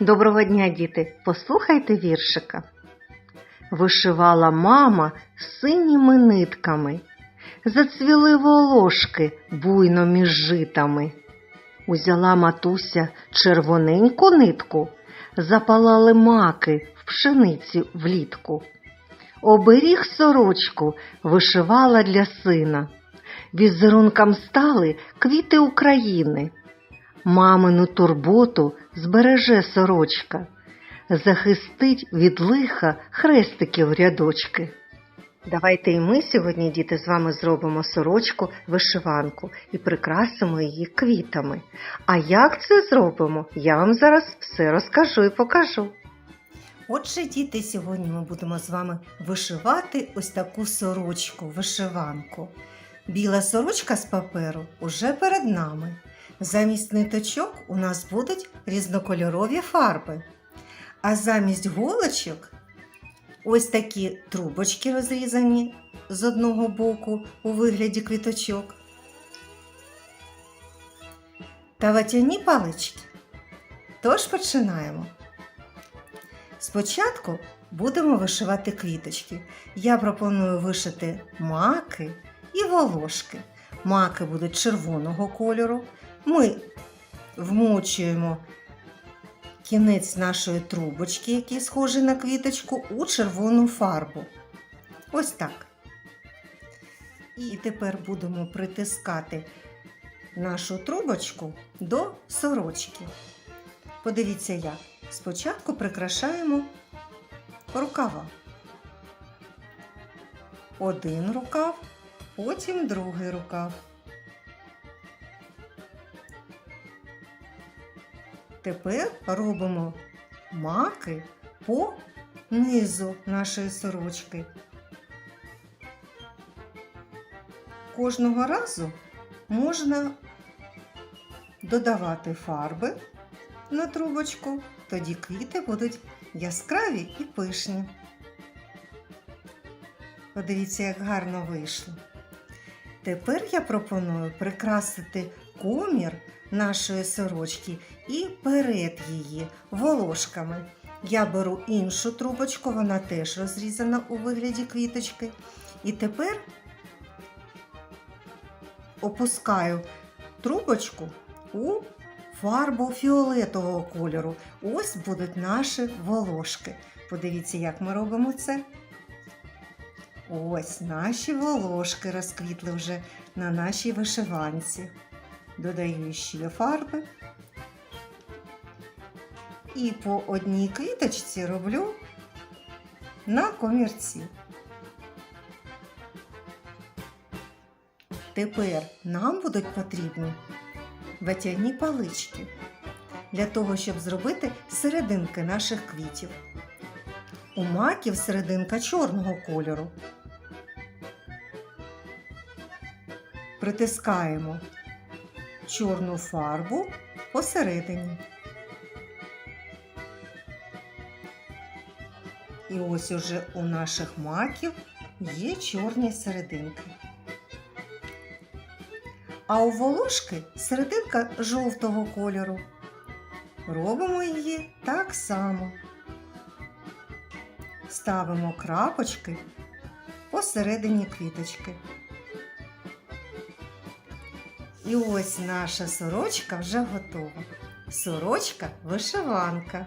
Доброго дня, діти! Послухайте віршика. Вишивала мама синіми нитками, зацвіли волошки буйно між житами. Узяла матуся червоненьку нитку, запалали маки в пшениці влітку. Оберіг сорочку вишивала для сина. Візерункам стали квіти України. Мамину турботу збереже сорочка, захистить від лиха хрестиків рядочки. Давайте і ми сьогодні, діти, з вами зробимо сорочку вишиванку і прикрасимо її квітами. А як це зробимо, я вам зараз все розкажу і покажу. Отже, діти, сьогодні ми будемо з вами вишивати ось таку сорочку, вишиванку. Біла сорочка з паперу уже перед нами. Замість ниточок у нас будуть різнокольорові фарби. А замість голочок ось такі трубочки розрізані з одного боку у вигляді квіточок. Та ватяні палички. Тож починаємо. Спочатку будемо вишивати квіточки. Я пропоную вишити маки і волошки. Маки будуть червоного кольору. Ми вмочуємо кінець нашої трубочки, який схожий на квіточку, у червону фарбу. Ось так. І тепер будемо притискати нашу трубочку до сорочки. Подивіться як. Спочатку прикрашаємо рукава. Один рукав, потім другий рукав. Тепер робимо маки по низу нашої сорочки. Кожного разу можна додавати фарби на трубочку, тоді квіти будуть яскраві і пишні. Подивіться, як гарно вийшло. Тепер я пропоную прикрасити комір нашої сорочки і перед її волошками. Я беру іншу трубочку, вона теж розрізана у вигляді квіточки. І тепер опускаю трубочку у фарбу фіолетового кольору. Ось будуть наші волошки. Подивіться, як ми робимо це. Ось наші волошки розквітли вже на нашій вишиванці. Додаю ще фарби. І по одній квіточці роблю на комірці. Тепер нам будуть потрібні ватяні палички для того, щоб зробити серединки наших квітів. У маків серединка чорного кольору. Притискаємо чорну фарбу посередині. І ось уже у наших маків є чорні серединки. А у волошки серединка жовтого кольору. Робимо її так само. Ставимо крапочки посередині квіточки. І ось наша сорочка вже готова. Сорочка вишиванка.